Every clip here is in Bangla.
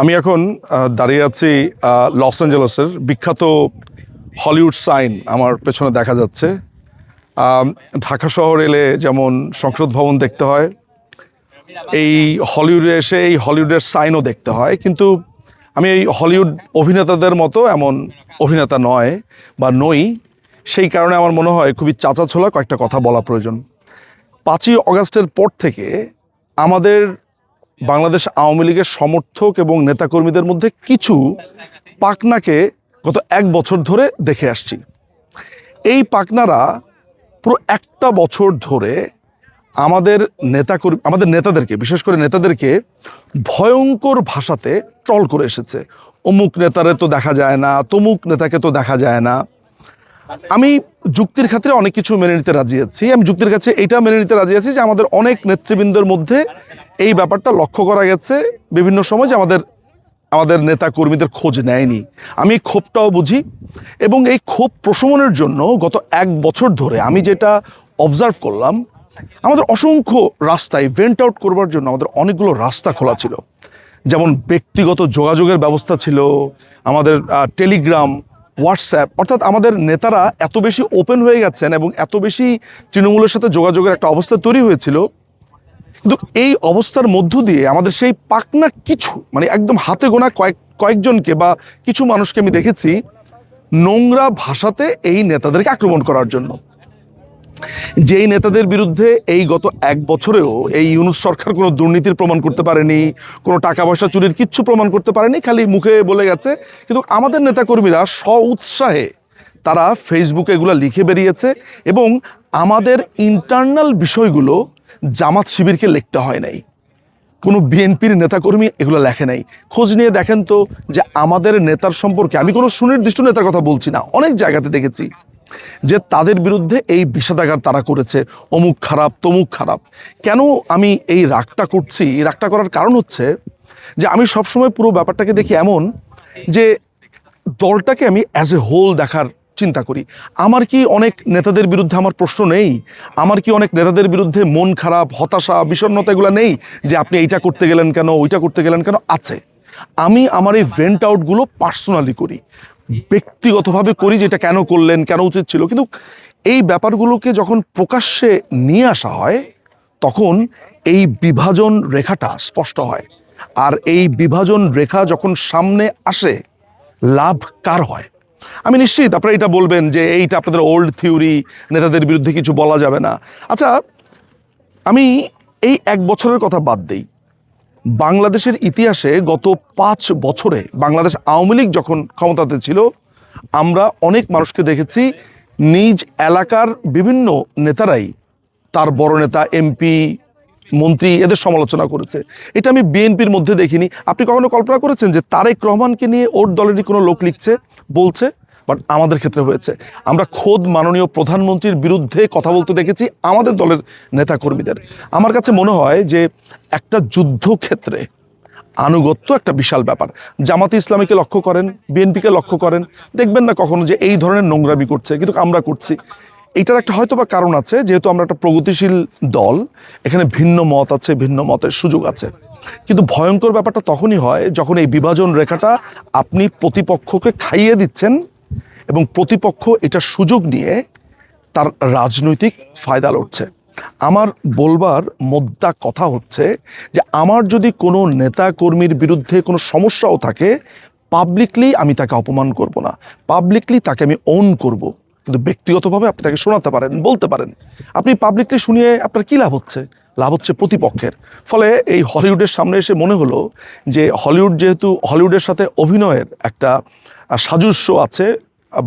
আমি এখন দাঁড়িয়ে আছি লস অ্যাঞ্জেলসের বিখ্যাত হলিউড সাইন আমার পেছনে দেখা যাচ্ছে। ঢাকা শহর এলে যেমন সংসদ ভবন দেখতে হয়, এই হলিউডে এসে এই হলিউডের সাইনও দেখতে হয়। কিন্তু আমি এই হলিউড অভিনেতাদের মতো এমন অভিনেতা নয় বা নই, সেই কারণে আমার মনে হয় খুবই চাচা ছোলা কয়েকটা কথা বলা প্রয়োজন। পাঁচই অগাস্টের পর থেকে আমাদের বাংলাদেশ আওয়ামী লীগের সমর্থক এবং নেতাকর্মীদের মধ্যে কিছু পাকনাকে গত এক বছর ধরে দেখে আসছি। এই পাকনারা পুরো একটা বছর ধরে আমাদের নেতাকর্মী, আমাদের নেতাদেরকে, বিশেষ করে নেতাদেরকে ভয়ঙ্কর ভাষাতে ট্রল করে এসেছে। অমুক নেতারে তো দেখা যায় না, তমুক নেতাকে তো দেখা যায় না। আমি যুক্তির ক্ষেত্রে অনেক কিছু মেনে নিতে রাজি আছি। আমি যুক্তির কাছে এইটা মেনে নিতে রাজি আছি যে আমাদের অনেক নেতৃবৃন্দের মধ্যে এই ব্যাপারটা লক্ষ্য করা গেছে বিভিন্ন সময় যে আমাদের আমাদের নেতা কর্মীদের খোঁজ নেয়নি। আমি এই ক্ষোভটাও বুঝি এবং এই ক্ষোভ প্রশমনের জন্য গত এক বছর ধরে আমি যেটা অবজার্ভ করলাম, আমাদের অসংখ্য রাস্তায় ভেন্ট আউট করবার জন্য আমাদের অনেকগুলো রাস্তা খোলা ছিল। যেমন ব্যক্তিগত যোগাযোগের ব্যবস্থা ছিল, আমাদের টেলিগ্রাম হোয়াটসঅ্যাপ অর্থাৎ আমাদের নেতারা এত বেশি ওপেন হয়ে গেছেন এবং এত বেশি তৃণমূলের সাথে যোগাযোগের একটা অবস্থা তৈরি হয়েছিল। কিন্তু এই অবস্থার মধ্য দিয়ে আমাদের সেই পাকনা কিছু মানে একদম হাতে গোনা কয়েক, কয়েকজনকে বা কিছু মানুষকে আমি দেখেছি নোংরা ভাষাতে এই নেতাদেরকে আক্রমণ করার জন্য। যেই নেতাদের বিরুদ্ধে এই গত এক বছরেও এই ইউনুস সরকার কোনো দুর্নীতির প্রমাণ করতে পারেনি, কোনো টাকা পয়সা চুরির কিচ্ছু প্রমাণ করতে পারেনি, খালি মুখে বলে গেছে। কিন্তু আমাদের নেতাকর্মীরা স্ব উৎসাহে তারা ফেসবুকে এগুলো লিখে বেরিয়েছে এবং আমাদের ইন্টারনাল বিষয়গুলো জামাত শিবিরকে লিখতে হয় নাই। কোনো বিএনপির নেতাকর্মী এগুলো লেখে নাই। খোঁজ নিয়ে দেখেন তো যে আমাদের নেতার সম্পর্কে আমি কোনো সুনির্দিষ্ট নেতার কথা বলছি না, অনেক জায়গাতে দেখেছি। যে তাদের বিরুদ্ধে এই বিষাদাগার তারা করেছে। অমুক খারাপ, তমুক খারাপ। কেন আমি এই রাগটা করছি? এই রাগটা করার কারণ হচ্ছে যে আমি সবসময় পুরো ব্যাপারটাকে দেখি এমন যে দলটাকে আমি অ্যাজ এ হোল দেখার চিন্তা করি। আমার কি অনেক নেতাদের বিরুদ্ধে আমার প্রশ্ন নেই? আমার কি অনেক নেতাদের বিরুদ্ধে মন খারাপ, হতাশা, বিষণ্ণতা এগুলো নেই যে আপনি এইটা করতে গেলেন কেন, ওইটা করতে গেলেন কেন? আছে। আমি আমার এই ভেন্ট আউটগুলো পার্সোনালি করি। ব্যক্তিগতভাবে করি যেটা কেন করলেন, কেন উচিত ছিল। কিন্তু এই ব্যাপারগুলোকে যখন প্রকাশ্যে নিয়ে আসা হয়, তখন এই বিভাজন রেখাটা স্পষ্ট হয়। আর এই বিভাজন রেখা যখন সামনে আসে, লাভ কার হয়? আমি নিশ্চিত আপনারা এটা বলবেন যে এইটা আপনাদের ওল্ড থিওরি নেতাদের বিরুদ্ধে কিছু বলা যাবে না। আচ্ছা আমি এই এক বছরের কথা বাদ দেই। বাংলাদেশের ইতিহাসে গত পাঁচ বছরে বাংলাদেশ আওয়ামী লীগ যখন ক্ষমতাতে ছিল, আমরা অনেক মানুষকে দেখেছি নিজ এলাকার বিভিন্ন নেতারাই তার বড় নেতা এমপি মন্ত্রী এদের সমালোচনা করেছে। এটা আমি বিএনপির মধ্যে দেখিনি। আপনি কখনো কল্পনা করেছেন যে তারেক রহমানকে নিয়ে ওর দলেরই কোনো লোক লিখছে, বলছে? বাট আমাদের ক্ষেত্রে হয়েছে। আমরা খোদ মাননীয় প্রধানমন্ত্রীর বিরুদ্ধে কথা বলতে দেখেছি আমাদের দলের নেতাকর্মীদের। আমার কাছে মনে হয় যে একটা যুদ্ধক্ষেত্রে আনুগত্য একটা বিশাল ব্যাপার। জামাতে ইসলামীকে লক্ষ্য করেন, বিএনপিকে লক্ষ্য করেন, দেখবেন না কখনো যে এই ধরনের নোংরামি করছে, কিন্তু আমরা করছি। এইটার একটা হয়তো বা কারণ আছে, যেহেতু আমরা একটা প্রগতিশীল দল, এখানে ভিন্ন মত আছে, ভিন্ন মতের সুযোগ আছে। কিন্তু ভয়ঙ্কর ব্যাপারটা তখনই হয় যখন এই বিভাজন রেখাটা আপনি প্রতিপক্ষকে খাইয়ে দিচ্ছেন এবং প্রতিপক্ষ এটা সুযোগ নিয়ে তার রাজনৈতিক ফায়দা লড়ছে। আমার বলবার মোদ্দা কথা হচ্ছে যে, আমার যদি কোনো নেতা কর্মীর বিরুদ্ধে কোনো সমস্যাও থাকে পাবলিকলি আমি তাকে অপমান করব না। পাবলিকলি তাকে আমি ওন করব। কিন্তু ব্যক্তিগতভাবে আপনি তাকে শোনাতে পারেন, বলতে পারেন। আপনি পাবলিকলি শুনিয়ে আপনার কী লাভ হচ্ছে? লাভ হচ্ছে প্রতিপক্ষের। ফলে এই হলিউডের সামনে এসে মনে হলো যে, হলিউড যেহেতু হলিউডের সাথে অভিনয়ের একটা সাজস্য আছে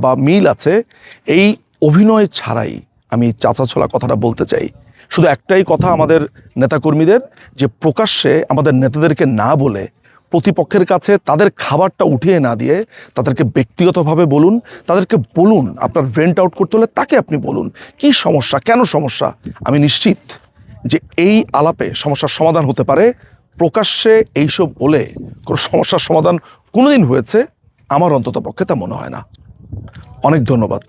বা মিল আছে, এই অভিনয় ছাড়াই আমি চাচা ছোলা কথাটা বলতে চাই। শুধু একটাই কথা আমাদের নেতাকর্মীদের, যে প্রকাশ্যে আমাদের নেতাদেরকে না বলে প্রতিপক্ষের কাছে তাদের খাবারটা উঠিয়ে না দিয়ে তাদেরকে ব্যক্তিগতভাবে বলুন, তাদেরকে বলুন, আপনার ভেন্ট আউট করতে হলে তাকে আপনি বলুন, কি সমস্যা, কেন সমস্যা? আমি নিশ্চিত যে এই আলাপে সমস্যার সমাধান হতে পারে। প্রকাশ্যে এইসব বলে কোনো সমস্যার সমাধান কোনোদিন হয়েছে, আমার অন্তত পক্ষে তা মনে হয় না। অনেক ধন্যবাদ।